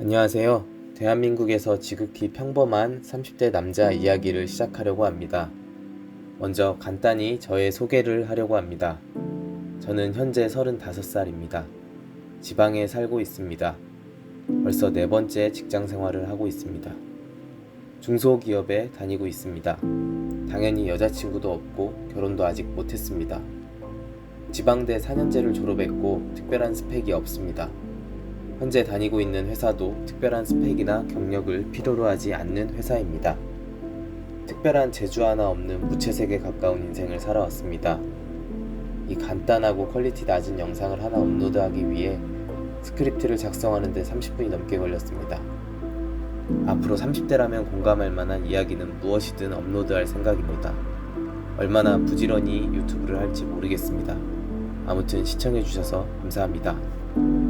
안녕하세요. 대한민국에서 지극히 평범한 30대 남자 이야기를 시작하려고 합니다. 먼저 간단히 저의 소개를 하려고 합니다. 저는 현재 35살입니다. 지방에 살고 있습니다. 벌써 네 번째 직장 생활을 하고 있습니다. 중소기업에 다니고 있습니다. 당연히 여자친구도 없고 결혼도 아직 못했습니다. 지방대 4년제를 졸업했고 특별한 스펙이 없습니다. 현재 다니고 있는 회사도 특별한 스펙이나 경력을 필요로 하지 않는 회사입니다. 특별한 재주 하나 없는 무채색에 가까운 인생을 살아왔습니다. 이 간단하고 퀄리티 낮은 영상을 하나 업로드하기 위해 스크립트를 작성하는데 30분이 넘게 걸렸습니다. 앞으로 30대라면 공감할 만한 이야기는 무엇이든 업로드할 생각입니다. 얼마나 부지런히 유튜브를 할지 모르겠습니다. 아무튼 시청해주셔서 감사합니다.